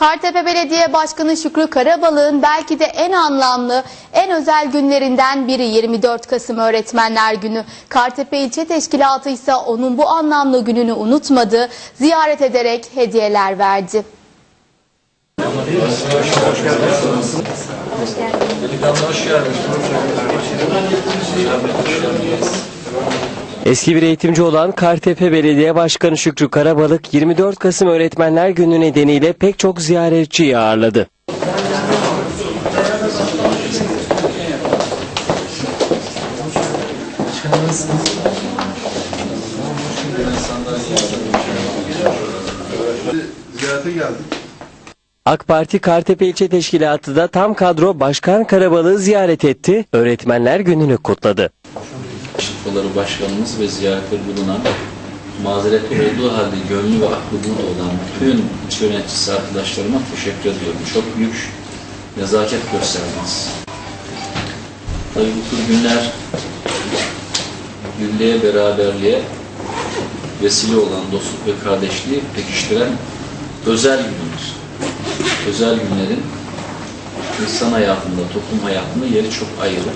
Kartepe Belediye Başkanı Şükrü Karabalık'ın belki de en anlamlı, en özel günlerinden biri 24 Kasım Öğretmenler Günü. Kartepe İlçe Teşkilatı ise onun bu anlamlı gününü unutmadı, ziyaret ederek hediyeler verdi. Eski bir eğitimci olan Kartepe Belediye Başkanı Şükrü Karabalık 24 Kasım Öğretmenler Günü nedeniyle pek çok ziyaretçiyi ağırladı. Ziyarete geldik. AK Parti Kartepe İlçe Teşkilatı da tam kadro Başkan Karabalık'ı ziyaret etti, Öğretmenler Günü'nü kutladı. Şıkları başkanımız ve ziyaretleri bulunan mazeret olduğu halde gönlü ve aklı burada olan bütün ilçe yöneticisi arkadaşlarıma teşekkür ediyorum. Çok büyük nezaket gösterdiniz. Tabii bu tür günler birliğe, beraberliğe vesile olan dostluk ve kardeşliği pekiştiren özel günler. Özel günlerin insan hayatında, toplum hayatında yeri çok ayrı.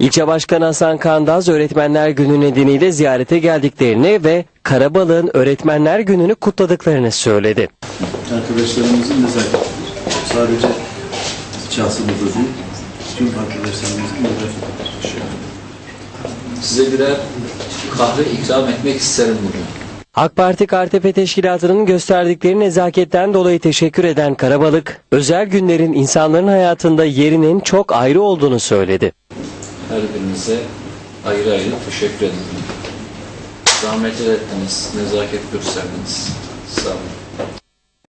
İlçe Başkanı Hasan Kandaz Öğretmenler Günü nedeniyle ziyarete geldiklerini ve Karabalık'ın Öğretmenler Günü'nü kutladıklarını söyledi. Arkadaşlarımızın nezaketidir. Sadece şahsımızda değil, tüm arkadaşlarımızın nezaketidir. Size birer kahve ikram etmek isterim bugün. AK Parti Kartepe Teşkilatı'nın gösterdikleri nezaketten dolayı teşekkür eden Karabalık, özel günlerin insanların hayatında yerinin çok ayrı olduğunu söyledi. Her birinize ayrı ayrı teşekkür ederim. Zahmet ettiniz, nezaket gösterdiniz. Sağ olun.